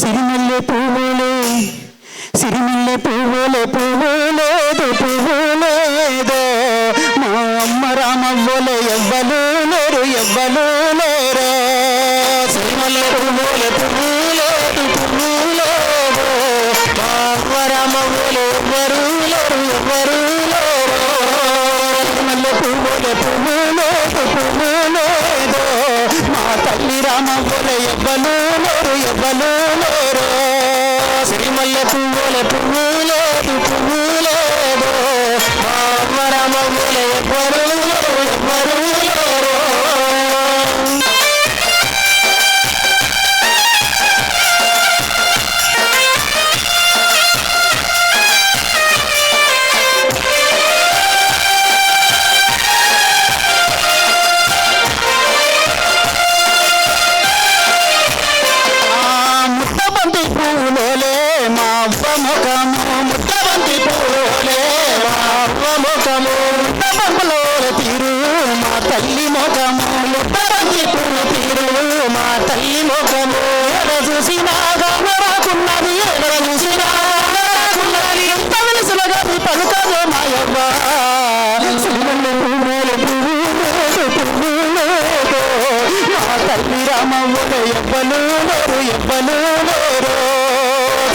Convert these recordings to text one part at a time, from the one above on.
సిరిమల్లె పువ్వులే సిరిమల్లె పువ్వులే పువ్వులేదు పువ్వులేదో. మా అమ్మ రామవ్వలే ఎవ్వలు లేరు ఎవ్వలు లేరు. సిరిమల్లె పువ్వులే పువ్వులేదు పువ్వులేదో. మా అమ్మ రామవ్వలే ఎవ్వరు లేరు ఎవ్వరు లేరు. సిరిమల్లె పువ్వులే పువ్వులేదు పువ్వులేదు. శ్రీరామ రామవ్వలే ఎవ్వలు లేరు ఎవ్వలు లేరు. సిరిమల్లె పువ్వుల పువ్వులేదు లోకము ముఖము ఎడ చూసినా రాకున్నది ఎడ చూసినా రాకున్నది. ఎంత వెలుసులుగా మీ పలుకదు మాయవ్వ. మా తల్లి రామవ్వలు ఎవ్వలు లేరు ఎవ్వలు లేరు.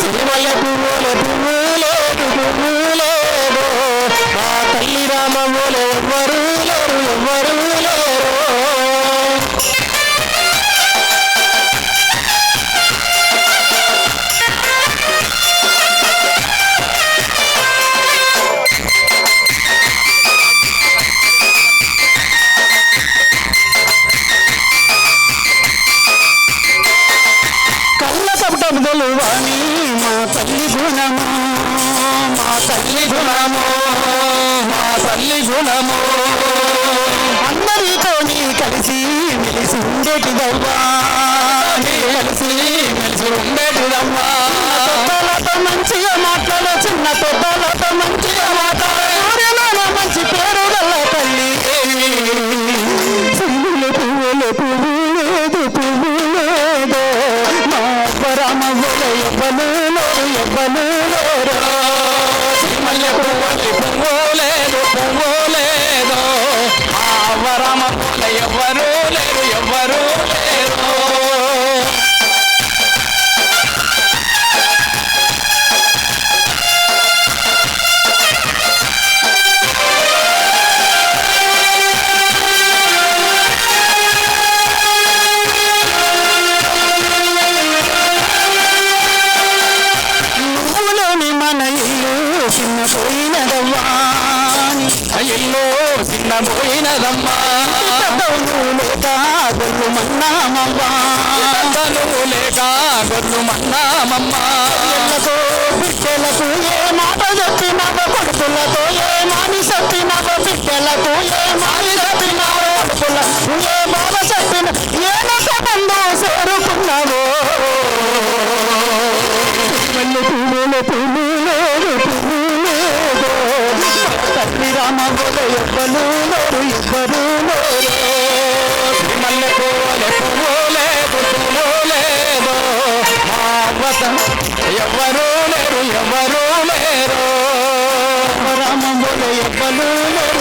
సిరిమల్ల పువ్వులు పువ్వులేదు పువ్వులే తల్లి గుణము మా తల్లి గుణము అందరితో నీ కలిసి మెలిసి ఉండేటిదవ్వా. నీ కలిసి మెలిసి ఉండేటిదవ్వా పెద్దలతో మంచిగా మాట్లాడే చిన్న పెద్దలతో మంచిగా మాట్లాడే. మంచి పేరు గల్ల తల్లి. పువ్వులు పువ్వులు పువ్వులేదు పువ్వులేదు మా పరమ ఎవ్వలు లేరు ఇల్లు చిన్న పోయినదమ్మా నువ్వు లేక గొల్లు మన్నామమ్మా. నువ్వు లేక గొల్లు మన్నామమ్మా. పిల్లలకు బిడ్డలకు ఏ మాట చెప్పినావో కొడుకులతో ఏ మాని చెప్పినావో బిడ్డలకు ఏ మాని చెప్పినావో కొడుకులకు ఏ ఎవ్వరు లేరు ఎవ్వరు లేరు. రామములు రామవ్వల లేరు.